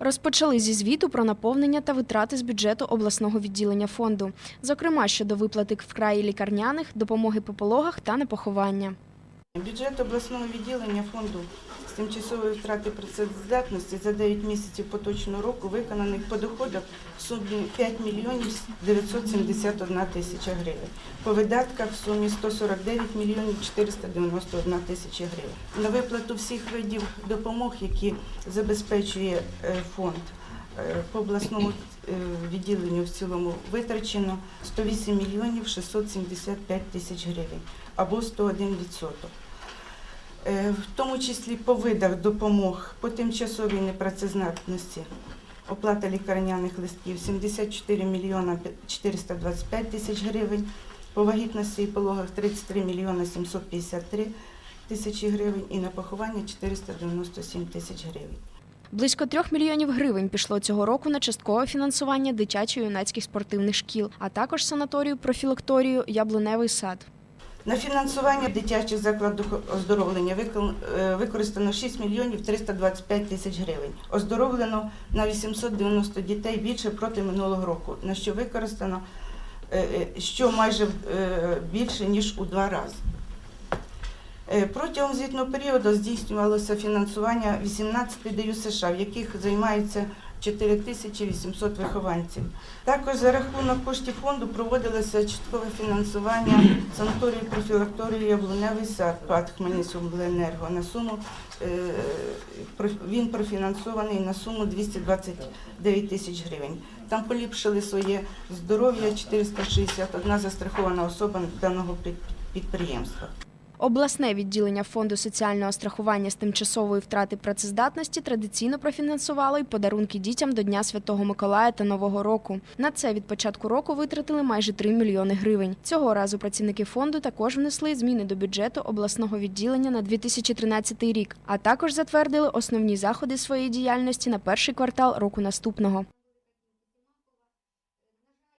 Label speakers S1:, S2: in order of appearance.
S1: Розпочали зі звіту про наповнення та витрати з бюджету обласного відділення фонду, зокрема щодо виплати вкраї лікарняних, допомоги по пологах та на поховання.
S2: Бюджет обласного відділення фонду тимчасової втрати працездатності за 9 місяців поточного року виконаний по доходах в сумі 5 мільйонів 971 тисяча гривень. По видатках в сумі 149 мільйонів 491 тисяча гривень. На виплату всіх видів допомог, які забезпечує е, фонд е, по обласному е, відділенню в цілому витрачено 108 мільйонів 675 тисяч гривень або 101 відсоток. Е, В тому числі по видах допомог по тимчасовій непрацездатності. Оплата лікарняних листків 74 мільйона 425 тисяч гривень, по вагітності і пологах 33 мільйона 753 тисячі гривень і на поховання 497 тисяч гривень.
S1: Близько трьох мільйонів гривень пішло цього року на часткове фінансування дитячо-юнацьких спортивних шкіл, а також санаторію профілакторію Яблуневий сад.
S2: На фінансування дитячих закладів оздоровлення е, використано 6 мільйонів 325 тисяч гривень. Оздоровлено на 890 дітей більше проти минулого року, на що використано е, е, що майже більше ніж у два рази. Протягом звітного періоду здійснювалося фінансування 18 ДЮ США, в яких займаються 4800 вихованців. Також за рахунок коштів фонду проводилося часткове фінансування санаторію профілакторії Яблуневий сад ПАД Хмельницькобленерго на суму е, він профінансований на суму 229 тисяч гривень. Там поліпшили своє здоров'я 461 застрахована особа даного підприємства.
S1: Обласне відділення фонду соціального страхування з тимчасової втрати працездатності традиційно профінансувало й подарунки дітям до Дня Святого Миколая та Нового року. На це від початку року витратили майже 3 мільйони гривень. Цього разу працівники фонду також внесли зміни до бюджету обласного відділення на 2013 рік, а також затвердили основні заходи своєї діяльності на перший квартал року наступного.